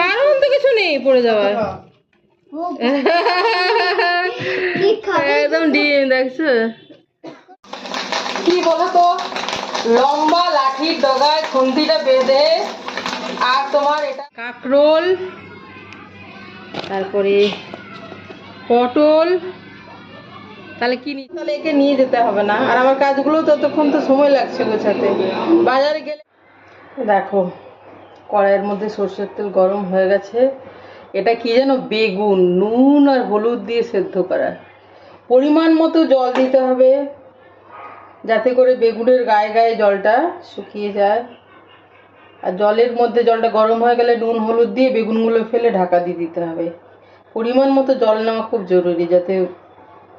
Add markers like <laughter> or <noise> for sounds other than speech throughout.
কারণ তো কিছু নেই পড়ে যাওয়ার। একদম ডিম দেখছ? কি বলো তো লম্বা লাঠির ডগায় খুন্তিটা বেঁধে আর তোমার এটা কাকরোল তারপরে পটল তাহলে কি নি তাহলে একে নিয়ে যেতে হবে না। আর আমার কাজগুলো ততক্ষণ তো সময় লাগছে গোছাতে। বাজারে গেলে দেখো কড়াইয়ের মধ্যে সর্ষের তেল গরম হয়ে গেছে। এটা কি যেন বেগুন, নুন আর হলুদ দিয়ে সেদ্ধ করা। পরিমাণ মতো জল দিতে হবে, যাতে করে বেগুনের গায়ে গায়ে জলটা শুকিয়ে যায়। আর জলের মধ্যে জলটা গরম হয়ে গেলে নুন, হলুদ দিয়ে বেগুনগুলো ফেলে ঢাকা দিয়ে দিতে হবে। পরিমাণ মতো জল নেওয়া খুব জরুরি, যাতে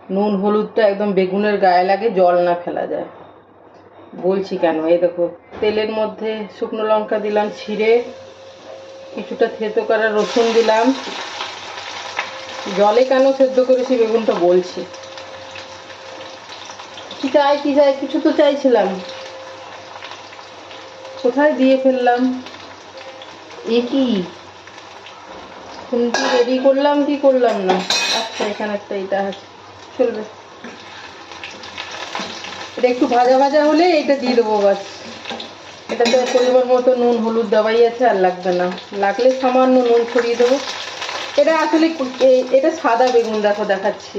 নুন, হলুদটা একদম বেগুনের গায়ে লাগে, জল না ফেলা যায়। বলছি কেন? এই দেখো, তেলের মধ্যে শুকনো লঙ্কা দিলাম, ছিঁড়ে কিছুটা থেতো করা রসুন দিলাম। জলে কেন সেদ্ধ করেছি বেগুনটা বলছি। কি চাই কি চাই, কিছু তো চাইছিলাম। কোথায় দিয়ে ফেললাম? এ কি? রেডি করলাম কি করলাম না? আচ্ছা এখানে একটা এটা আছে। চলবে। এটা একটু ভাজা ভাজা হলে এটা দিয়ে দেবো বাস। এটাতে পরিমাণ মতো নুন, হলুদ দেওয়াই আছে, আর লাগবে না। লাগলে সামান্য নুন ছড়িয়ে দেবো। এটা আসলে এটা সাদা বেগুন, দেখো দেখাচ্ছি।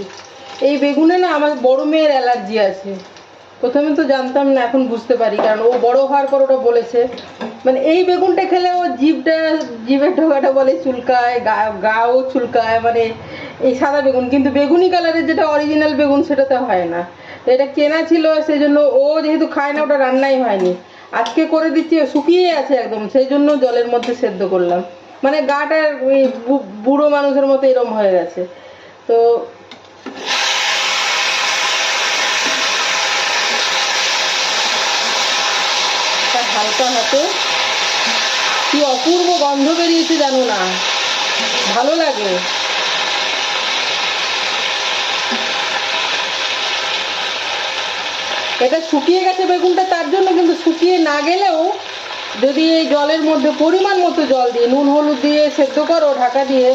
এই বেগুনে না আমার বড় মেয়ের অ্যালার্জি আছে। প্রথমে তো জানতাম না, এখন বুঝতে পারি, কারণ ও বড় হওয়ার পর ওটা বলেছে। মানে এই বেগুনটা খেলে ও জিভটা, জিভের ঢোকাটা বলে চুলকায়, গা, গাও চুলকায় মানে এই সাদা বেগুন। কিন্তু বেগুনি কালারের যেটা অরিজিনাল বেগুন, সেটাতে হয় না। তো এটা কেনা ছিল সেই জন্য ও যেহেতু খায় না, ওটা রান্নাই হয়নি। আজকে করে দিচ্ছি শুকিয়ে আছে একদম সেই জন্য জলের মধ্যে সেদ্ধ করলাম। মানে গাটা ওই বুড়ো মানুষের মতো এরম হয়ে গেছে। তো হালকা হাতে। কি অপূর্ব গন্ধ বেরিয়েছে, জানো না। ভালো লাগে। এটা শুকিয়ে গেছে বেগুনটা, তার জন্য কিন্তু শুকিয়ে না গেলেও যদি এই জলের মধ্যে পরিমাণ মতো জল দিয়ে, নুন, হলুদ দিয়ে সেদ্ধ করো ঢাকা দিয়ে,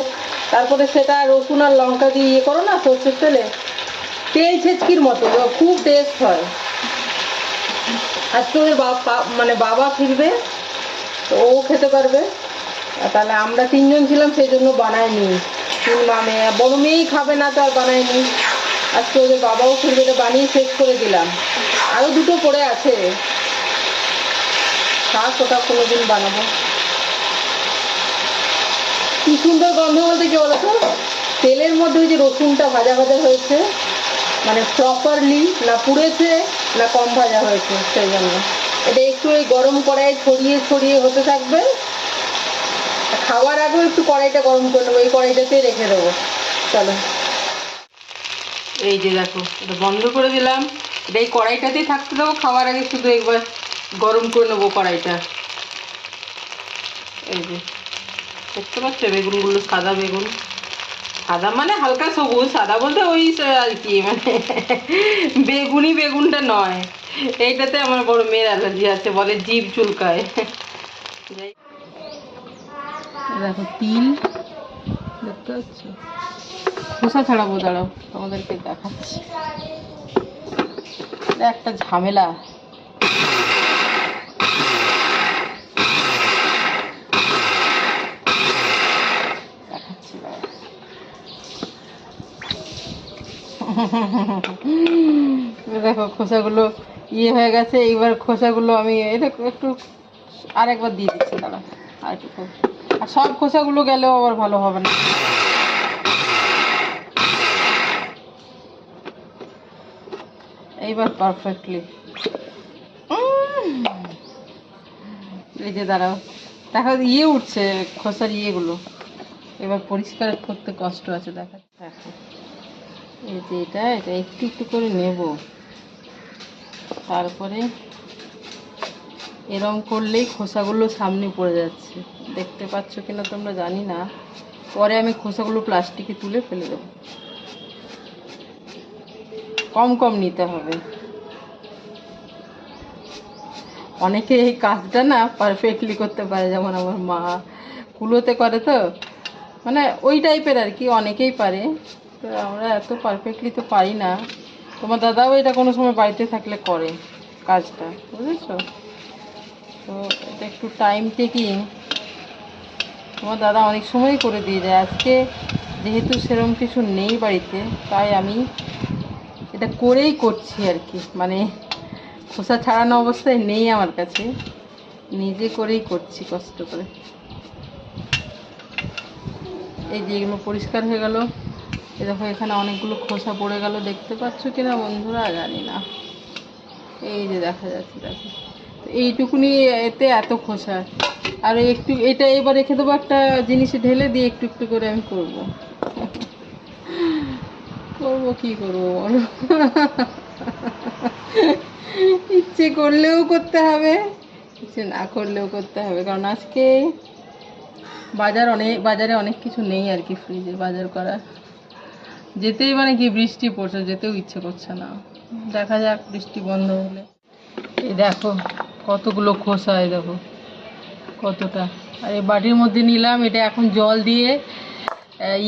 তারপরে সেটা রসুন আর লঙ্কা দিয়ে ইয়ে করো না, সর্ষের তেলে, তেল ছেচকির মতো খুব টেস্ট হয়। আজকে ওদের মানে বাবা ফিরবে, তো ও খেতে পারবে। তাহলে আমরা তিনজন ছিলাম, সেই জন্য বানাইনি। তিন মামে বড় মেয়েই খাবে না তো আর বানাইনি। আজকে ওদের বাবাও ফিরবে বানিয়ে শেষ করে দিলাম। আরও দুটো পড়ে আছে। শাক ওটা বানাবো। কি সুন্দর গন্ধ বলতে কি বলতো? তেলের মধ্যে ওই যে রসুনটা ভাজা ভাজা হয়েছে মানে প্রপারলি না পুড়েছে, না কম ভাজা হয়েছে, সেই জন্য। এটা একটু ওই গরম কড়াই ছড়িয়ে ছড়িয়ে হতে থাকবে। আর খাওয়ার আগেও একটু কড়াইটা গরম করে নেব, এই কড়াইটাতে রেখে দেবো। চলো। এই যে দেখো, এটা বন্ধ করে দিলাম। এই কড়াইটাতেই থাকতে দেবো, খাওয়ার আগে শুধু একবার গরম করে নেব কড়াইটা। এই যে, দেখতে পাচ্ছ, বেগুনগুলো সাদা বেগুন। সাদা মানে হালকা সবুজ, সাদা বলতে ওই আর কি মানে <laughs> বেগুনি বেগুনটা নয়। এইটাতে আমার বড় মেয়ের অ্যালার্জি আছে, বলে জিভ চুলকায়। দেখো, তিল, দেখতে পাচ্ছ? খোসা ছাড়াবো, দাঁড়াও, তোমাদেরকে দেখাচ্ছি। একটা ঝামেলা। দেখো, খোসাগুলো ইয়ে হয়ে গেছে। এইবার খোসাগুলো আমি এটা একটু আরেকবার দিয়ে দিচ্ছি দাঁড়া আর একটু। আর সব খোসাগুলো গেলেও আবার ভালো হবে না। এইবার পারফেক্টলি এই যে দাঁড়াও। দেখো ইয়ে উঠছে, খোসার ইয়েগুলো। এবার পরিষ্কার করতে কষ্ট আছে, দেখা দেখো এই যে এটা এটা একটু একটু করে নেব। তারপরে এরম করলেই খোসাগুলো সামনে পড়ে যাচ্ছে। দেখতে পাচ্ছ কিনা তোমরা জানি না। পরে আমি খোসাগুলো প্লাস্টিকে তুলে ফেলে দেবো। কম কম নিতে হবে। অনেকে এই কাজটা না পারফেক্টলি করতে পারে, যেমন আমার মা কুলোতে করে তো। মানে ওই টাইপের আর কি, অনেকেই পারে। তো আমরা এত পারফেক্টলি তো পারি না। তোমার দাদাও এটা কোনো সময় বাড়িতে থাকলে করে কাজটা, বুঝেছ? তো এটা একটু টাইম টেকিং তোমার দাদা অনেক সময়ই করে দিয়ে যায়। আজকে যেহেতু সেরকম কিছু নেই বাড়িতে, তাই আমি এটা করেই করছি আর কি। মানে খোসা ছাড়ানো অবস্থায় নেই আমার কাছে। নিজে করেই করছি, কষ্ট করে। এই যে এগুলো পরিষ্কার হয়ে গেল। দেখো, এখানে অনেকগুলো খোসা পড়ে গেল। দেখতে পাচ্ছ কিনা বন্ধুরা? জানি না। এই যে দেখা যাচ্ছে, দেখো। এইটুকুনি এতে এত খোসা। আর একটু, এটা এবার রেখে দেবো একটা জিনিসে ঢেলে দিয়ে একটু একটু করে আমি করব। করব, কি করব বলো? ইচ্ছে করলেও করতে হবে, ইচ্ছে না করলেও করতে হবে। কারণ আজকে বাজার অনেক, বাজারে অনেক কিছু নেই আর কি ফ্রিজে বাজার করা। যেতেই মানে কি বৃষ্টি পড়ছে, যেতেও ইচ্ছে করছে না। দেখা যাক, বৃষ্টি বন্ধ হলে। এই দেখো, কতগুলো খোসা, এই দেখো, কতটা। আর এই বাটির মধ্যে নিলাম, এটা এখন জল দিয়ে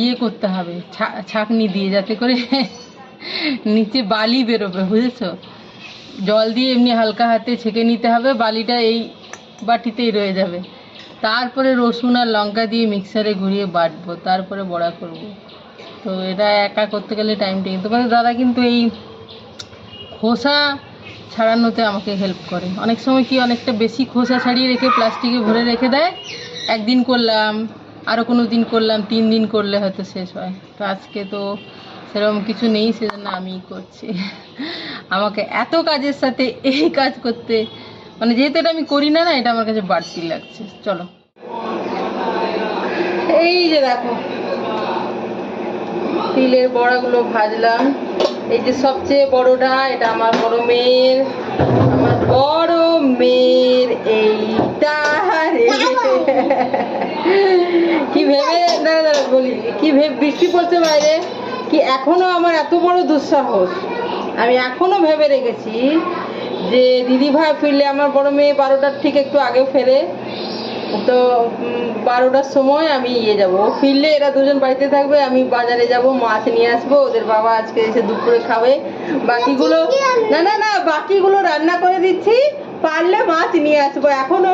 ইয়ে করতে হবে ছাঁকনি দিয়ে যাতে করে নিচে বালি বেরোবে, বুঝেছ? জল দিয়ে এমনি হালকা হাতে ছেঁকে নিতে হবে, বালিটা এই বাটিতেই রয়ে যাবে। তারপরে রসুন আর লঙ্কা দিয়ে মিক্সারে ঘুরিয়ে বাটবো, তারপরে বড়া করব। তো এটা একা করতে গেলে টাইম টেকে তোমাদের দাদা কিন্তু এই খোসা ছাড়ানোতে আমাকে হেল্প করে। অনেক সময় কি অনেকটা বেশি খোসা ছাড়িয়ে রেখে প্লাস্টিকে ভরে রেখে দেয়? একদিন করলাম আরও কোনো দিন করলাম, তিন দিন করলে হয়তো শেষ হয়। তো আজকে তো সেরকম কিছু নেই, সেজন্য আমিই করছি। আমাকে এত কাজের সাথে এই কাজ করতে মানে যেহেতু এটা আমি করি না না, এটা আমার কাছে বাড়তি লাগছে। চলো। এই যে দেখো, তিলের বড়াগুলো ভাজলাম। এই যে সবচেয়ে বড়টা, এটা আমার বড় মেয়ের, আমার বড় মেয়ের, এইটা রে। কি ভেবে বলি, কি ভেবে বৃষ্টি পড়ছে বাইরে? কি এখনও আমার এত বড় দুঃসাহস? আমি এখনও ভেবে রেখেছি যে দিদি ভাই ফিরলে আমার বড় মেয়ে বারোটার ঠিক একটু আগে ফেরে। তো বারোটার সময় আমি ইয়ে যাব। ফিরলে এরা দুজন বাড়িতে থাকবে, আমি বাজারে যাব, মাছ নিয়ে আসব, ওদের বাবা আজকে এসে দুপুরে খাবে। বাকিগুলো না না না, বাকিগুলো রান্না করে দিচ্ছি, পারলে মাছ নিয়ে আসব। এখনও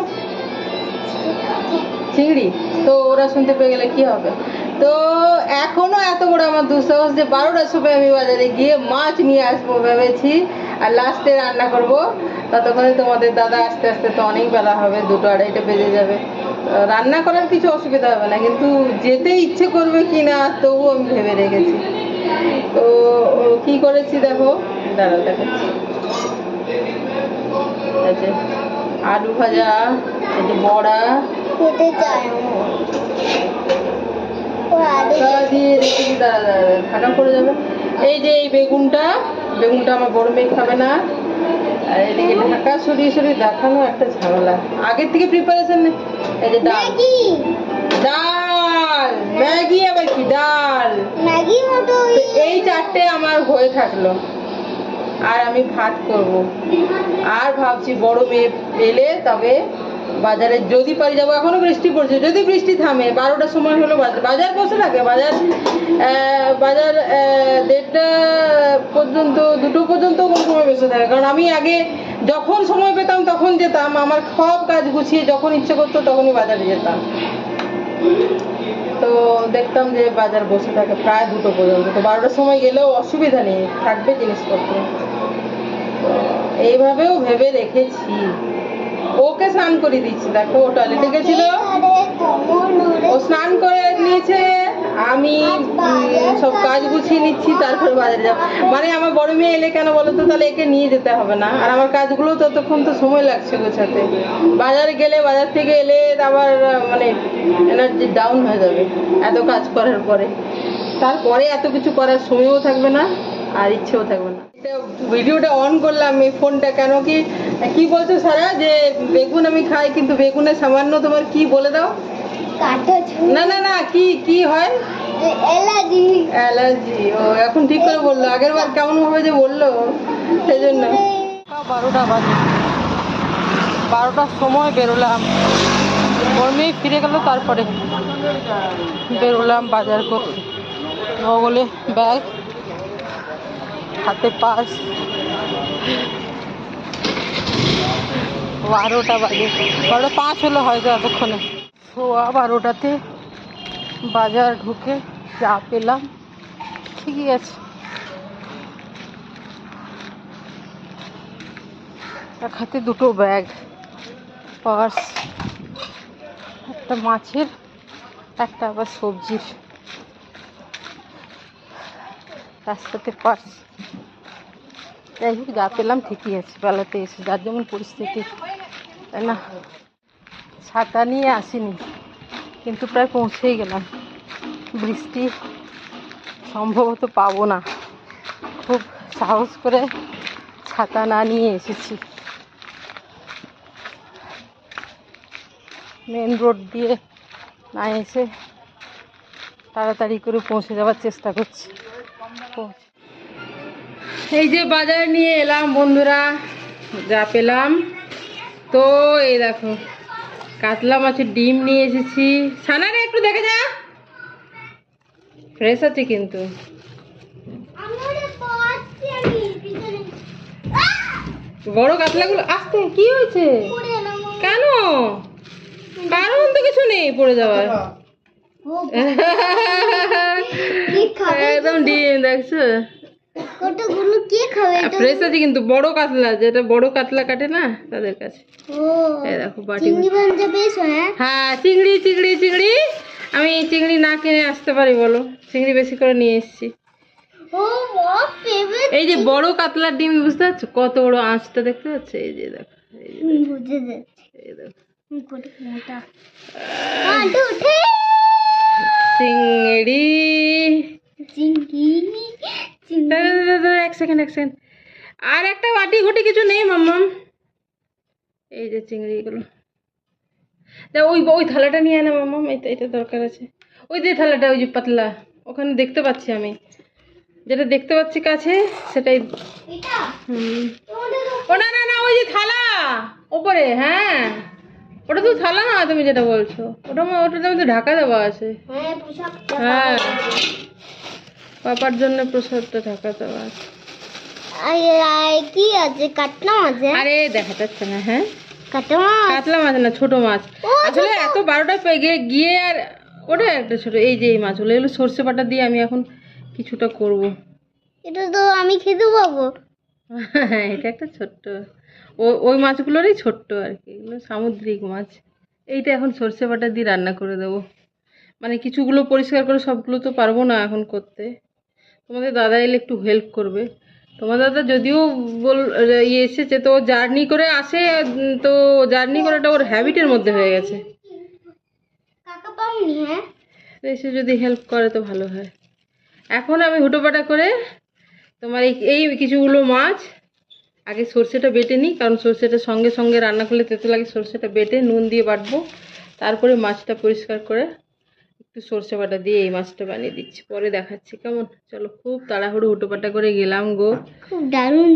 চিংড়ি। তো ওরা শুনতে পেয়ে গেলে কি হবে? তো এখনও এত বড় আমার দুঃসাহস যে বারোটার সময় আমি বাজারে গিয়ে মাছ নিয়ে আসব ভেবেছি। আর লাস্টে রান্না করব। ততক্ষণে তোমাদের দাদা আস্তে আস্তে তো অনেক বেলা হবে, দুটো আড়াইটা বেজে যাবে। রান্না করার কিছু অসুবিধা হবে না, কিন্তু যেতে ইচ্ছে করবে কি না তবু আমি ভেবে রেখেছি। তো কি করেছি দেখো? দাঁড়াও দেখাচ্ছি। আলু ভাজা বড়া ঢাকা পড়ে যাবে এই যে এই বেগুনটা বেগুনটা আমার বড় মেয়ে খাবে না। আর এদিকে ঢাকা সরিয়ে সরিয়ে দেখানো একটা ঝামেলা। আগের থেকে প্রিপারেশন এই যে ডাল। ডাল। ম্যাগি আবার কি? ডাল। ম্যাগি মতো এই চারটে আমার হয়ে থাকল। আর আমি ভাত করব। আর ভাবছি বড় মেয়ে এলে তবে বাজারে যদি পারি যাব, এখনও বৃষ্টি পড়ছে। যদি বৃষ্টি থামে, বারোটার সময় হলো বাজার। বসে থাকে, বাজার বাজার দেড়টা পর্যন্ত, দুটো পর্যন্ত কোনো সময় বসে থাকে। কারণ আমি আগে যখন সময় পেতাম, তখন যেতাম। আমার সব কাজ গুছিয়ে যখন ইচ্ছে করতো, তখনই বাজারে যেতাম। তো দেখতাম যে বাজার বসে থাকে প্রায় দুটো পর্যন্ত। তো বারোটার সময় গেলেও অসুবিধা নেই, থাকবে জিনিসপত্র। এইভাবেও ভেবে রেখেছি। ওকে স্নান করে দিচ্ছি। দেখো ও টয়লেটে গেছিল। ও স্নান করে নিয়েছে। আমি সব কাজ গুছিয়ে নিচ্ছি, তারপর বাজারে যাব। মানে আমার বড় মেয়ে এলে কেন বলো তো? তাহলে একে নিয়ে যেতে হবে না। আর আমার কাজগুলো ততক্ষণ তো সময় লাগছে গোছাতে। বাজারে গেলে, বাজার থেকে এলে আবার মানে এনার্জি ডাউন হয়ে যাবে এত কাজ করার পরে। তারপরে এত কিছু করার সময়ও থাকবে না আর ইচ্ছেও থাকবে না। ভিডিওটা অন করলাম, এই ফোনটা কেন কি কি বলছো সারা? যে বেগুন আমি খাই কিন্তু বেগুনে সামান্য তোমার কি বলে দাও? না না না কি কি হয়? এলার্জি। অ্যালার্জি ও এখন ঠিক করে বলল। আগের বার কেমন ভাবে যে বলল সেই জন্য। বারোটা বাজে। বারোটার সময় বেরোলাম। ওর মেয়ে ফিরে গেল তারপরে। বেরোলাম বাজার করতে। বগলে ব্যাগ হাতে পাস বারোটা বাজে। বারোটা পাঁচ হলো হয়তো এতক্ষণে। সোয়া বারোটাতে বাজার ঢুকে যা পেলাম। ঠিকই আছে। এক হাতে দুটো ব্যাগ, পার্স, একটা মাছের, একটা আবার সবজির। তার সাথে পার্স। যাই হোক, যা পেলাম ঠিকই আছে, বেলাতে এসে। যার যেমন পরিস্থিতি। তাই না? ছাতা নিয়ে আসিনি, কিন্তু প্রায় পৌঁছেই গেলাম। বৃষ্টি সম্ভবত পাবো না। খুব সাহস করে ছাতা না নিয়ে এসেছি। মেন রোড দিয়ে না এসে তাড়াতাড়ি করে পৌঁছে যাওয়ার চেষ্টা করছি। এই যে বাজার নিয়ে এলাম বন্ধুরা, যা পেলাম। তো এই দেখো, কাতলা মাছের ডিম নিয়ে এসেছি। সানারে, একটু দেখে যা। ফ্রেশ আছে কিন্তু। বড় কাতলাগুলো আসতে কি হয়েছে? কেন? কারণ তো কিছু নেই পড়ে যাওয়ার। একদম ডিম, দেখছ? কতগুলো কে খাবে এটা? ফ্রেশ আছে কিন্তু বড় কাতলা যেটা বড় কাতলা কাটে না তাদের কাছে। ও এই দেখো বাটি চিংড়ি ভাজা বেশ হ্যাঁ হ্যাঁ? চিংড়ি চিংড়ি চিংড়ি। আমি চিংড়ি না কিনে আসতে পারি বলো। চিংড়ি বেশি করে নিয়ে এসেছি। ও এই যে বড় কাতলার ডিম বুঝতে পারছ? কত বড় আঁচটা দেখতে পাচ্ছ? এই যে দেখো চিংড়ি। এক সেকেন্ড এক সেকেন্ড আর একটা বাটি ঘটি কিছু নেই মাম্মাম। এই যে চিংড়িগুলো দা ওই ওই থালাটা নিয়ে আনা মাম্মাম। এটা এটা দরকার আছে। ওই যে থালাটা ওই যে পাতলা। ওখানে দেখতে পাচ্ছি আমি। যেটা দেখতে পাচ্ছি কাছে সেটাই। ও না না না ওই যে থালা। ওপরে হ্যাঁ। ওটা তো থালা না তুমি যেটা বলছো। ওটা ওটার মধ্যে ঢাকা দেওয়া আছে। হ্যাঁ। পাপার জন্য প্রসাদটা ঢাকা দেওয়া আছে আর কি আছে? কাটনা আছে আরে দেখা যাচ্ছে না হ্যাঁ? কাটনা কাতলা মাছ না ছোট মাছ। আসলে এত বারোটা পেয়ে গিয়ে আর ওটা একটা ছোট এই যে এই মাছগুলো এগুলো সর্ষে বাটা দিয়ে আমি এখন কিছুটা করব। এটা তো আমি খেতে পাবো। হ্যাঁ এটা একটা ছোট্ট। ওই মাছগুলোরই ছোট্ট আর কি এগুলো সামুদ্রিক মাছ। এইটা এখন সর্ষে বাটা দিয়ে রান্না করে দেবো। মানে কিছুগুলো পরিষ্কার করে সবগুলো তো পারব না এখন করতে। তোমাদের দাদা এলে একটু হেল্প করবে। তোমার দাদা যদিও বল ইয়ে এসেছে তো জার্নি করে আসে তো জার্নি করাটা ওর হ্যাবিটের মধ্যে হয়ে গেছে। হ্যাঁ? এসে যদি হেল্প করে তো ভালো হয়। এখন আমি হুটোপাটা করে তোমার এই এই কিছুগুলো মাছ আগে সর্ষেটা বেটে নিই কারণ সর্ষেটা সঙ্গে সঙ্গে রান্না করলে তেতো লাগে সর্ষেটা বেটে নুন দিয়ে বাটবো তারপরে মাছটা পরিষ্কার করে একটু সর্ষে বাটা দিয়ে এই মাছটা বানিয়ে দিচ্ছি। পরে দেখাচ্ছি কেমন। চলো খুব তাড়াহুড়ো হুটোপাটা করে গেলাম গো। খুব দারুণ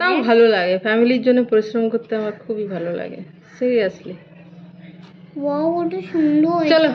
তাও ভালো লাগে। ফ্যামিলির জন্য পরিশ্রম করতে আমার খুবই ভালো লাগে। সিরিয়াসলি ওটা সুন্দর চলো।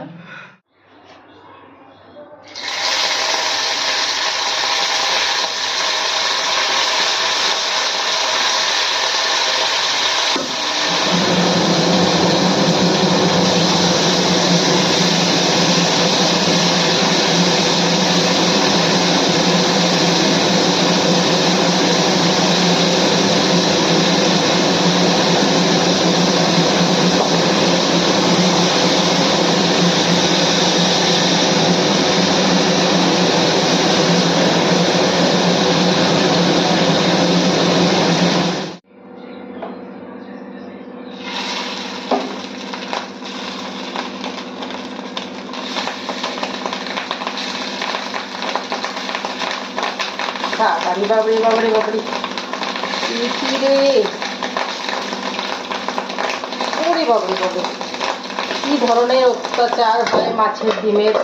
কি রে ওরে কি ধরনের অত্যাচার হয় মাছের ডিমের?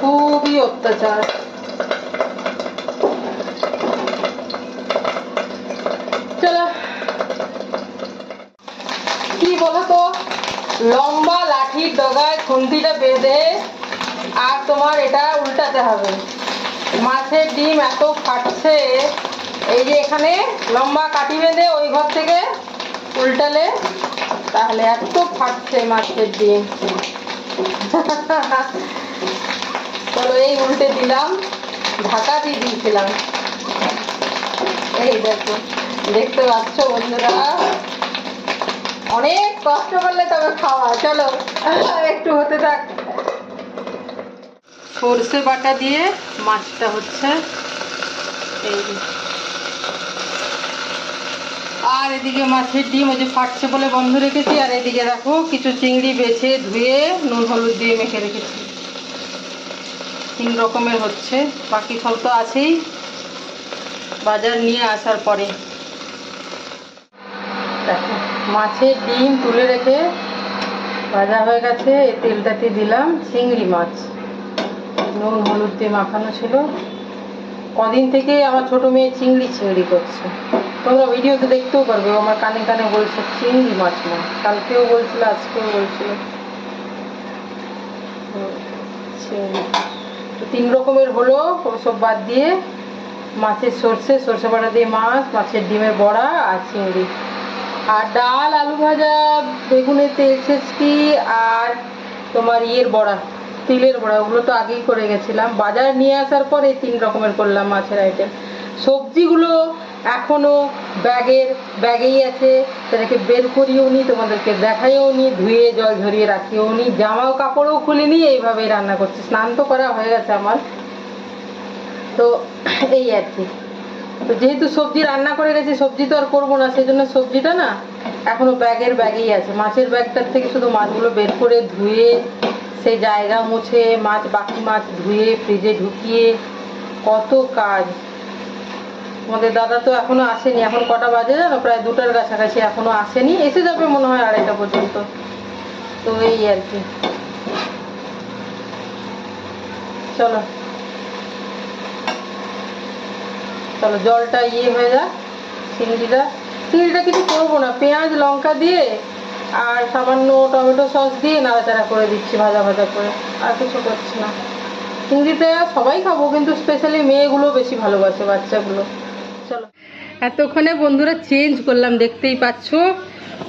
খুবই অত্যাচার। চলো। লম্বা লাঠির ডগায় খুন্তিটা বেঁধে আর তোমার এটা উল্টাতে হবে। মাছের ডিম এত ফাটছে, এই যে এখানে লম্বা কাটি বেঁধে ওই ঘর থেকে উল্টালে, তাহলে এত ফাটছে মাছের ডিম। চলো এই উল্টে দিলাম, ঢাকা দিয়ে দিয়েছিলাম। এই দেখো, দেখতে পাচ্ছ বন্ধুরা? অনেক কষ্ট করলে তবে খাওয়া চলো একটু হতে থাক। সর্ষে বাটা দিয়ে মাছটা হচ্ছে আর এদিকে মাছের ডিম ওই যে ফাটছে বলে বন্ধ রেখেছি, আর এদিকে দেখো কিছু চিংড়ি বেছে ধুয়ে নুন, হলুদ দিয়ে মেখে রেখেছি। তিন রকমের হচ্ছে, বাকি সব তো আছেই। বাজার নিয়ে আসার পরে। দেখো, মাছের ডিম তুলে রেখে ভাজা হয়ে গেছে, এই তেলটাতে দিলাম চিংড়ি মাছ। নুন, হলুদ দিয়ে মাখানো ছিল। কদিন থেকে আমার ছোট মেয়ে চিংড়ি চিংড়ি করছে। তোমরা ভিডিওতে দেখতেও পারবে আমার কানে কানে বলছে, চিংড়ি মাছ না কালকেও বলছিল, আজকেও বলছিল। চিংড়ি তো তিন রকমের হলো, ওসব বাদ দিয়ে মাছের সর্ষে সর্ষে বাটা দিয়ে মাছ, মাছের ডিমের বড়া আর চিংড়ি। আর ডাল, আলু ভাজা, বেগুনের তেল, ছেঁচকি আর তোমার ইয়ের বড়া। তিলের বড়া, ওগুলো তো আগেই করে গেছিলাম। বাজার নিয়ে আসার পরে তিন রকমের করলাম মাছের আইটেম সবজিগুলো এখনও ব্যাগের, ব্যাগেই আছে। সেটাকে বের করিও নি, তোমাদেরকে দেখাইও নি, ধুয়ে, জল ঝরিয়ে রাখিও নি। জামাও, কাপড়ও খুলিনি, এইভাবেই রান্না করছি। স্নান তো করা হয়ে গেছে আমার। তো এই আর কি। তো যেহেতু সবজি রান্না করে গেছি, সবজি তো আর করব না, সেই জন্য সবজিটা না এখনও ব্যাগের ব্যাগেই আছে। মাছের ব্যাগটার থেকে শুধু মাছগুলো বের করে ধুয়ে সেই জায়গা মুছে মাছ, বাকি মাছ ধুয়ে ফ্রিজে ঢুকিয়ে, কত কাজ। আমাদের দাদা তো এখনও আসেনি, এখন কটা বাজে জানো? প্রায় দুটার কাছাকাছি এখনও আসেনি। এসে যাবে মনে হয় আড়াইটা পর্যন্ত। তো এই আর কি। চলো। চলো, জলটা ইয়ে হয়ে যাক, চিংড়িটা। চিংড়িটা কিছু করব না। পেঁয়াজ, লঙ্কা দিয়ে আর সামান্য টমেটো সস দিয়ে নাড়াচাড়া করে দিচ্ছি, ভাজা ভাজা করে। আর কিছু করছি না। চিংড়িটা সবাই খাব, কিন্তু স্পেশালি মেয়েগুলো বেশি ভালোবাসে, বাচ্চাগুলো। চলো। এতক্ষণে বন্ধুরা চেঞ্জ করলাম, দেখতেই পাচ্ছ।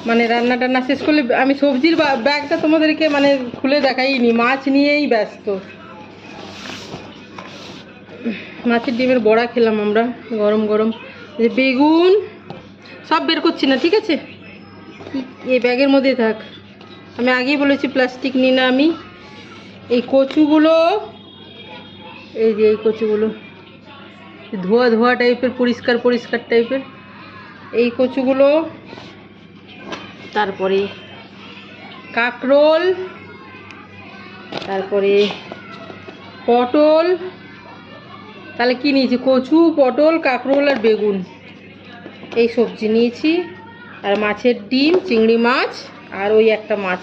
মানে রান্না টান্না শেষ করলে আমি সবজির ব্যাগটা তোমাদেরকে মানে খুলে দেখাইনি, মাছ নিয়েই ব্যস্ত। মাছের ডিমের বড়া খেলাম আমরা, গরম গরম। বেগুন, সব বের করছি না, ঠিক আছে? কি- এই ব্যাগের মধ্যে থাক। আমি আগেই বলেছি প্লাস্টিক নিই না আমি। এই কচুগুলো, এই যে এই কচুগুলো, ধোয়া ধোয়া টাইপের, পরিষ্কার পরিষ্কার টাইপের, এই কচুগুলো, তারপরে কাকরোল, তারপরে পটল, তাহলে কি নিয়েছি? কচু, পটল, কাঁকরোল আর বেগুন। এই সবজি নিয়েছি। আর মাছের ডিম, চিংড়ি মাছ আর ওই একটা মাছ।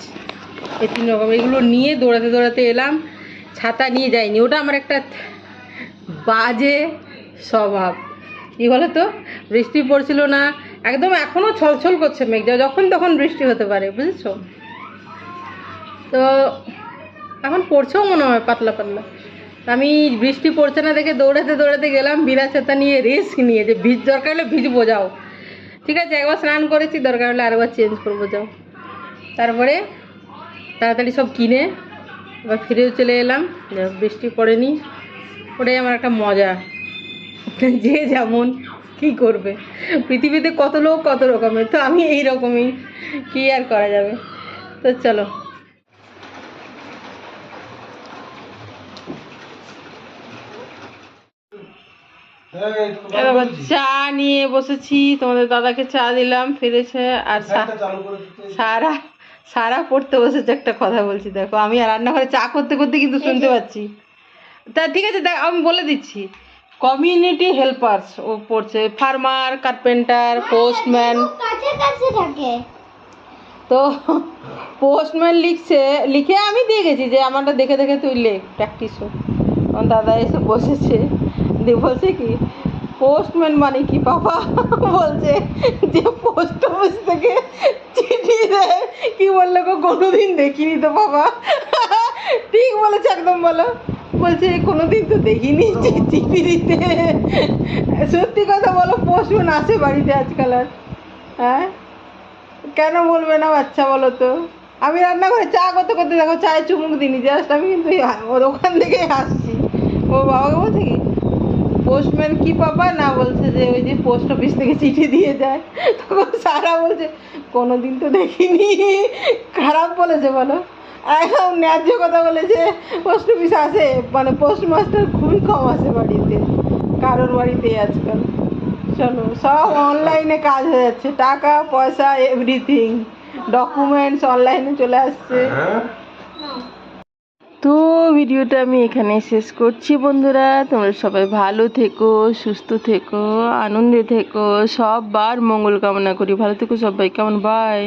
এই তিন রকম। এগুলো নিয়ে দৌড়াতে দৌড়াতে এলাম। ছাতা নিয়ে যাইনি। ওটা আমার একটা বাজে স্বভাব। কী বলো তো বৃষ্টি পড়ছিল না। একদম এখনও ছলছল করছে মেঘ। যখন তখন বৃষ্টি হতে পারে, বুঝেছ? তো এখন পড়ছেও মনে হয় পাতলা পাতলা। আমি বৃষ্টি পড়ছে না দেখে দৌড়াতে দৌড়াতে গেলাম বিনা ছাতা নিয়ে রিস্ক নিয়ে। যে ভিজ দরকার হলে ভিজবো, যাও। ঠিক আছে, একবার স্নান করেছি, দরকার হলে আরেকবার চেঞ্জ করব, যাও। তারপরে তাড়াতাড়ি সব কিনে, এবার ফিরেও চলে এলাম। বৃষ্টি পড়েনি, ওটাই আমার একটা মজা। <laughs> যে যেমন কি করবে, পৃথিবীতে কত লোক কত রকমের, তো আমি এই রকমই, কি আর করা যাবে। তো চলো। চা নিয়ে বসেছি তোমাদের দাদাকে চা দিলাম ফিরেছে আর সা- সারা সারা পড়তে বসেছে একটা কথা বলছি দেখো আমি আর রান্নাঘরে চা করতে করতে কিন্তু শুনতে পাচ্ছি। তা ঠিক আছে দেখ আমি বলে দিচ্ছি কমিউনিটি হেল্পার্স ও পড়ছে ফার্মার কার্পেন্টার পোস্টম্যান কাছে কাছে থাকে। তো পোস্টম্যান লিখছে লিখে আমি দিয়ে গেছি যে আমারটা দেখে দেখে তুই লেখ প্র্যাকটিস হোক। দাদা এসে বসেছে। দিয়ে বলছে কি পোস্টম্যান মানে কি বাবা? বলছে যে পোস্ট অফিস থেকে চিঠি দেয় কি বলল গো? কোনোদিন দেখিনি তো বাবা। ঠিক বলেছে একদম বলো। বলছে, কোনোদিন তো দেখিনি চিঠি দিতে। সত্যি কথা বলো পোস্টম্যান আসে বাড়িতে আজকাল আর। হ্যাঁ? কেন বলবে না বাচ্চা বলো তো? আমি রান্না করে চা করতে করতে দেখো, চায়ে চুমুক দিনি জাস্ট আমি কিন্তু ওর ওখান থেকেই হাসছি ও বাবাকে বলছে কি পোস্টম্যান কি পাবা? না বলছে যে ওই যে পোস্ট অফিস থেকে চিঠি দিয়ে যায়। তখন সারা বলছে, কোনোদিন তো দেখিনি। খারাপ বলেছে বলো। একদম ন্যায্য কথা বলেছে পোস্ট অফিস আসে মানে পোস্ট মাস্টার খুবই কম আসে বাড়িতে, কারোর বাড়িতে আজকাল। চলো, সব অনলাইনে কাজ হয়ে যাচ্ছে। টাকা, পয়সা এভরিথিং ডকুমেন্টস অনলাইনে চলে আসছে। তো ভিডিওটা আমি এখানে শেষ করছি বন্ধুরা। তোমরা সবাই ভালো থেকো, সুস্থ থেকো, আনন্দে থেকো সববার মঙ্গল কামনা করি। ভালো থেকো সবাই, কেমন? বাই